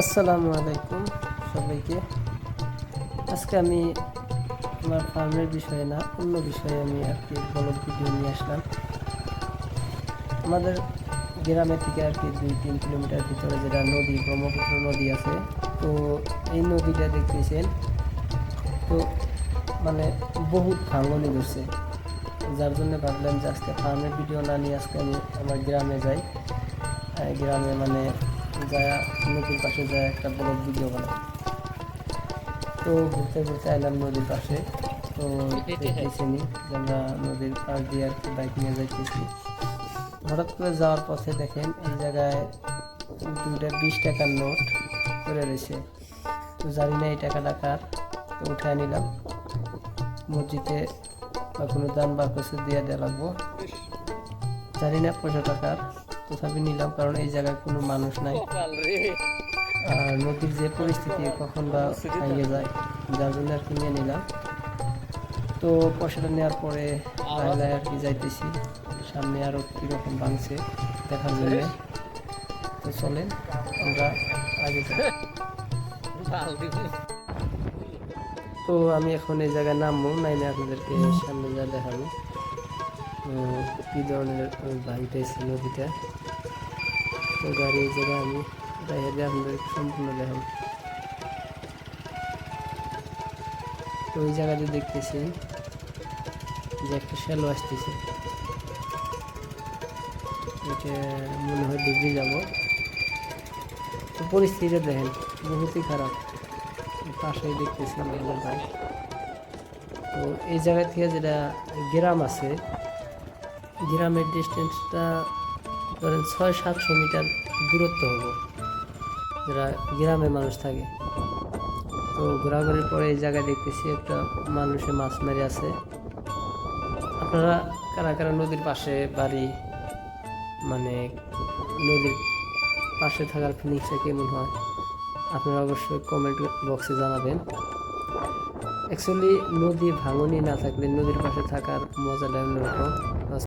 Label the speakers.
Speaker 1: আসসালামু আলাইকুম সবাইকে। আজকে আমি আমার ফার্মের বিষয়ে না, অন্য বিষয়ে আমি একটি ব্লগ ভিডিও নিয়ে আসলাম। আমাদের গ্রামের থেকে আর কি দুই তিন কিলোমিটার ভিতরে যেটা নদী, ব্রহ্মপুত্র নদী আছে, তো এই নদীটা দেখতেছেন, তো মানে বহুত ভাঙনি ধরছে। যার জন্য ভাবলাম যে আজকে ফার্মের ভিডিও না নিয়ে আজকে আমি আমার গ্রামে যাই। গ্রামে মানে যা নদীর পাশে যায় একটা ব্লগ ভিডিও বানাই তো ঘুরতে ঘুরতে এলাম নদীর পাশে। তো দেখতেছি আমরা নদীর পাশ দিয়ে আর কি বাইক নিয়ে যাইতেছি। হঠাৎ করে যাওয়ার পথে দেখেন এই জায়গায় দুইটা বিশ টাকার নোট করে রয়েছে। তো জানি না এই টাকা টাকার তো উঠে নিলাম। মসজিদে বা কোনো দান বা কিছু দিয়ে দেওয়া লাগবো। জানি না পয়সা টাকার। তথাপি নিলাম, কারণ এই জায়গায় কোনো মানুষ নাই। আর নদীর যে পরিস্থিতি কখন বা হারিয়ে যায়, যার জন্য আর কি নিয়ে নিলাম। তো পয়সাটা নেওয়ার পরে লাহে আর কি যাইতেছি, সামনে আরও কীরকম ভাঙছে দেখার জন্য। তো চলেন, আমরা আগে তো আমি এখন এই জায়গায় নামবো, নাইলে আপনাদেরকে সামনে যা দেখাবো। কি ধরনের বাড়িটা ছিল নদীটা তো গাড়ি এই জায়গায় আমি বাইরে দিয়ে আপনাদেরকে সম্পূর্ণ দেখাবো। তো ওই জায়গাতে দেখতেছি যে একটা শ্যালো আসতেছে। এটা মনে হয় ডুবে যাব। তো পরিস্থিতিটা দেখেন, বহুতই খারাপ। পাশেই দেখতেছি আমাদের ভাই তো এই জায়গা থেকে যেটা গ্রাম আছে গ্রামের ডিস্টেন্সটা ধরেন ছয় সাতশো মিটার দূরত্ব হব যারা গ্রামে মানুষ থাকে। তো ঘোরাঘুরির পরে এই জায়গায় দেখতেছি একটা মানুষে মাছ মেরে আছে। আপনারা কারা কারা নদীর পাশে বাড়ি মানে নদীর পাশে থাকার ফিলিংসটা কেমন হয়? আপনারা অবশ্যই কমেন্ট বক্সে জানাবেন। অ্যাকচুয়ালি নদী ভাঙনি না থাকলে নদীর পাশে থাকার মজাটা অন্যরকম।